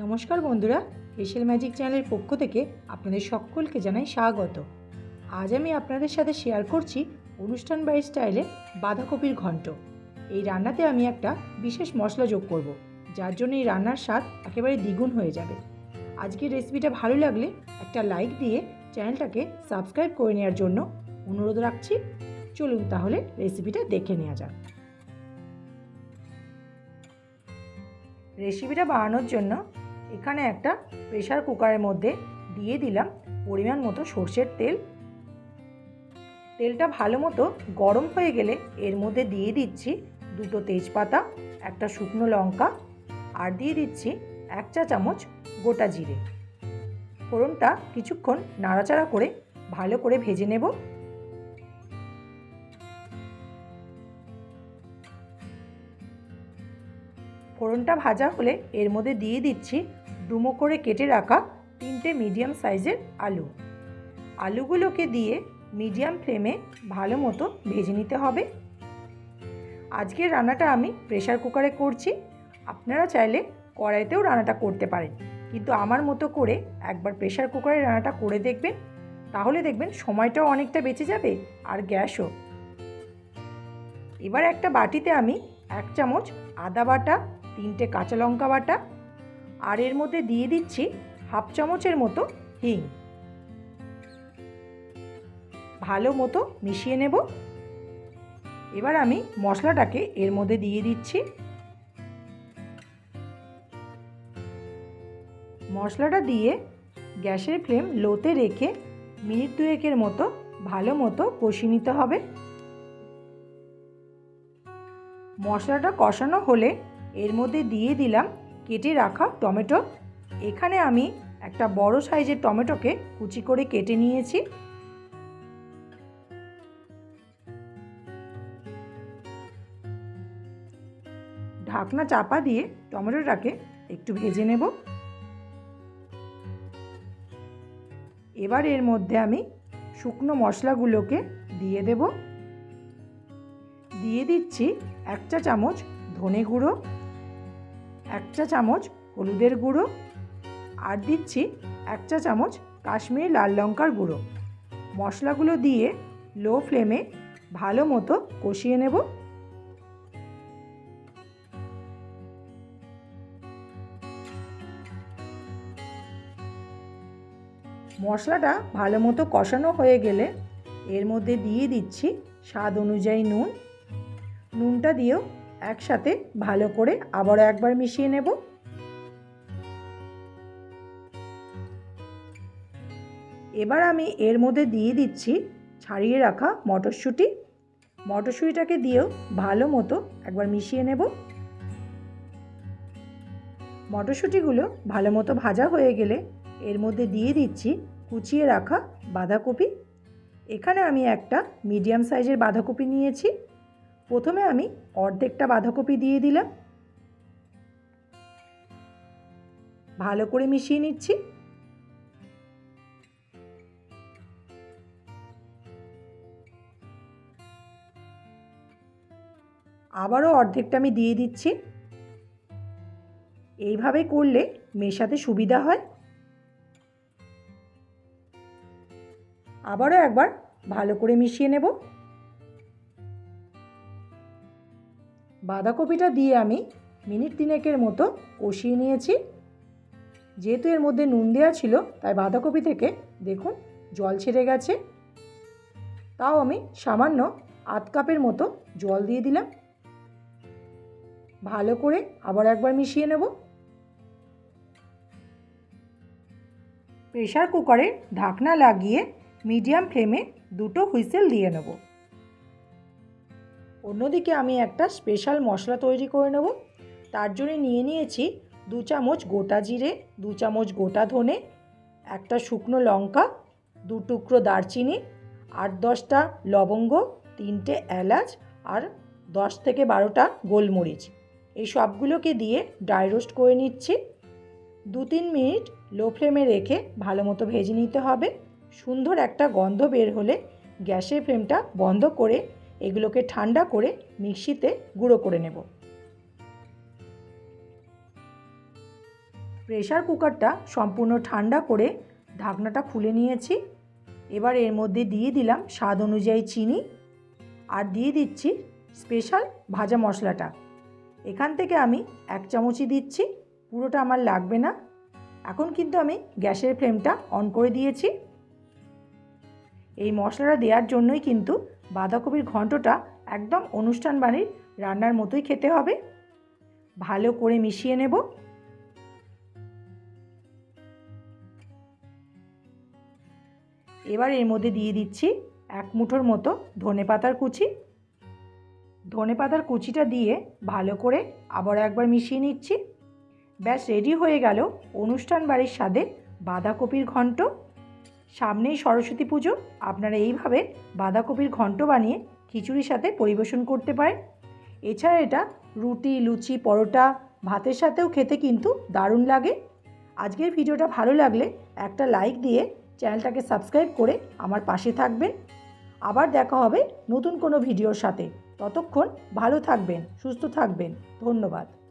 নমস্কার বন্ধুরা facial magic চ্যানেলের পক্ষ থেকে আপনাদের সকলকে জানাই স্বাগত। আজ আমি আপনাদের সাথে শেয়ার করছি অনুষ্ঠান বাড়ির স্টাইলে বাঁধাকপির ঘন্ট। এই রান্নাতে আমি একটা বিশেষ মশলা যোগ করব, যার জন্য এই রান্নার স্বাদ একেবারে দ্বিগুণ হয়ে যাবে। আজকের রেসিপিটা ভালো লাগলে একটা লাইক দিয়ে চ্যানেলটাকে সাবস্ক্রাইব করে নেওয়ার জন্য অনুরোধ রাখছি। চলুন তাহলে রেসিপিটা দেখে নেওয়া যাক। রেসিপিটা বানানোর জন্য এখানে একটা প্রেশার কুকারের মধ্যে দিয়ে দিলাম পরিমাণ মতো সর্ষের তেল। তেলটা ভালো মতো গরম হয়ে গেলে এর মধ্যে দিয়ে দিচ্ছি দুটো তেজপাতা, একটা শুকনো লঙ্কা আর দিয়ে দিচ্ছি এক চা চামচ গোটা জিরে। ফোড়নটা কিছুক্ষণ নাড়াচাড়া করে ভালো করে ভেজে নেব। ফোড়নটা ভাজা হলে এর মধ্যে দিয়ে দিচ্ছি ডুমো করে কেটে রাখা তিনটে মিডিয়াম সাইজের আলু। আলুগুলোকে দিয়ে মিডিয়াম ফ্লেমে ভালো মতো ভেজে নিতে হবে। আজকের রান্নাটা আমি প্রেশার কুকারে করছি। আপনারা চাইলে কড়াইতেও রান্নাটা করতে পারেন। কিন্তু আমার মতো করে একবার প্রেশার কুকারে রান্নাটা করে দেখবেন, তাহলে দেখবেন সময়টাও অনেকটা বেঁচে যাবে আর গ্যাসও। এবার একটা বাটিতে আমি এক চামচ আদা বাটা, তিনটে কাঁচা লঙ্কা বাটা আর এর মধ্যে দিয়ে দিচ্ছি হাফ চামচের মতো হিং। ভালো মতো মিশিয়ে নেব। এবার আমি মশলাটাকে এর মধ্যে দিয়ে দিচ্ছি। মশলাটা দিয়ে গ্যাসের ফ্লেম লোতে রেখে মিনিট দুয়েকের মতো ভালো মতো কষিয়ে নিতে হবে। মশলাটা কষানো হলে এর মধ্যে দিয়ে দিলাম কেটে রাখা টমেটো। এখানে আমি একটা বড় সাইজের টমেটোকে কুচি করে কেটে নিয়েছি। ঢাকনা চাপা দিয়ে টমেটোটাকে একটু ভেজে নেব। এবার এর মধ্যে আমি শুকনো মশলাগুলোকে দিয়ে দেব। দিয়ে দিচ্ছি এক চা চামচ ধনে গুঁড়ো। এক চা চামচ হলুদের গুঁড়ো আর দিচ্ছি এক চা চামচ কাশ্মীরি লাল লঙ্কার গুঁড়ো। মশলাগুলো দিয়ে লো ফ্লেমে ভালো মতো কষিয়ে নেব। মশলাটা ভালো মতো কষানো হয়ে গেলে এর মধ্যে দিয়ে দিচ্ছি স্বাদ অনুযায়ী নুন। নুনটা দিয়েও একসাথে ভালো করে আবারও একবার মিশিয়ে নেব। এবার আমি এর মধ্যে দিয়ে দিচ্ছি, ছাড়িয়ে রাখা মটরশুঁটি। মটরশুঁটিটাকে দিয়েও ভালো মতো একবার মিশিয়ে নেব। মটরশুঁটিগুলো ভালো মতো ভাজা হয়ে গেলে এর মধ্যে দিয়ে দিচ্ছি কুচিয়ে রাখা বাঁধাকপি। এখানে আমি একটা মিডিয়াম সাইজের বাঁধাকপি নিয়েছি। প্রথমে আমি অর্ধেকটা বাঁধাকপি দিয়ে দিলাম। ভালো করে মিশিয়ে নিচ্ছি। আবারও অর্ধেকটা আমি দিয়ে দিচ্ছি। এইভাবে করলে মেশাতে সুবিধা হয়। আবারও একবার ভালো করে মিশিয়ে নেব। বাঁধাকপিটা দিয়ে আমি মিনিট তিনেকের মতো কষিয়ে নিয়েছি। যেহেতু এর মধ্যে নুন দেওয়া ছিল, তাই বাঁধাকপি থেকে দেখুন জল ছেড়ে গেছে। তাও আমি সামান্য আধ কাপের মতো জল দিয়ে দিলাম। ভালো করে আবার একবার মিশিয়ে নেব। প্রেশার কুকারে ঢাকনা লাগিয়ে মিডিয়াম ফ্লেমে দুটো হুইসেল দিয়ে নেব। অন্যদিকে আমি একটা স্পেশাল মশলা তৈরি করে নেব। তার জন্য নিয়ে নিয়েছি দু চামচ গোটা জিরে, দু চামচ গোটা ধনে, একটা শুকনো লঙ্কা, দু টুকরো দারচিনি আট দশটা লবঙ্গ, তিনটে এলাচ, আর দশ থেকে বারোটা গোলমরিচ। এই সবগুলোকে দিয়ে ড্রাই রোস্ট করে নিচ্ছি। দু তিন মিনিট লো ফ্লেমে রেখে ভালো মতো ভেজে নিতে হবে। সুন্দর একটা গন্ধ বের হলে গ্যাসের ফ্লেমটা বন্ধ করে এগুলোকে ঠান্ডা করে মিক্সিতে গুঁড়ো করে নেব। প্রেশার কুকারটা সম্পূর্ণ ঠান্ডা করে ঢাকনাটা খুলে নিয়েছি। এবার এর মধ্যে দিয়ে দিলাম স্বাদ অনুযায়ী চিনি আর দিয়ে দিচ্ছি স্পেশাল ভাজা মশলাটা। এখান থেকে আমি এক চামচই দিচ্ছি, পুরোটা আমার লাগবে না। এখন কিন্তু আমি গ্যাসের ফ্লেমটা অন করে দিয়েছি। এই মশলাটা দেওয়ার জন্যই কিন্তু বাঁধাকপির ঘন্টটা একদম অনুষ্ঠান বাড়ির রান্নার মতোই খেতে হবে। ভালো করে মিশিয়ে নেব। এবার এর মধ্যে দিয়ে দিচ্ছি এক মুঠোর মতো ধনে পাতার কুচি। ধনে পাতার কুচিটা দিয়ে ভালো করে আবার একবার মিশিয়ে নিচ্ছি। ব্যাস, রেডি হয়ে গেল অনুষ্ঠান বাড়ির স্বাদে বাঁধাকপির ঘন্ট। সামনেই সরস্বতী পুজো। আপনারা এইভাবে বাঁধাকপির ঘন্ট বানিয়ে খিচুড়ির সাথে পরিবেশন করতে পারেন। এছাড়া এটা রুটি, লুচি, পরোটা, ভাতের সাথেও খেতে কিন্তু দারুণ লাগে। আজকের ভিডিওটা ভালো লাগলে একটা লাইক দিয়ে চ্যানেলটাকে সাবস্ক্রাইব করে আমার পাশে থাকবেন। আবার দেখা হবে নতুন কোনো ভিডিওর সাথে। ততক্ষণ ভালো থাকবেন, সুস্থ থাকবেন। ধন্যবাদ।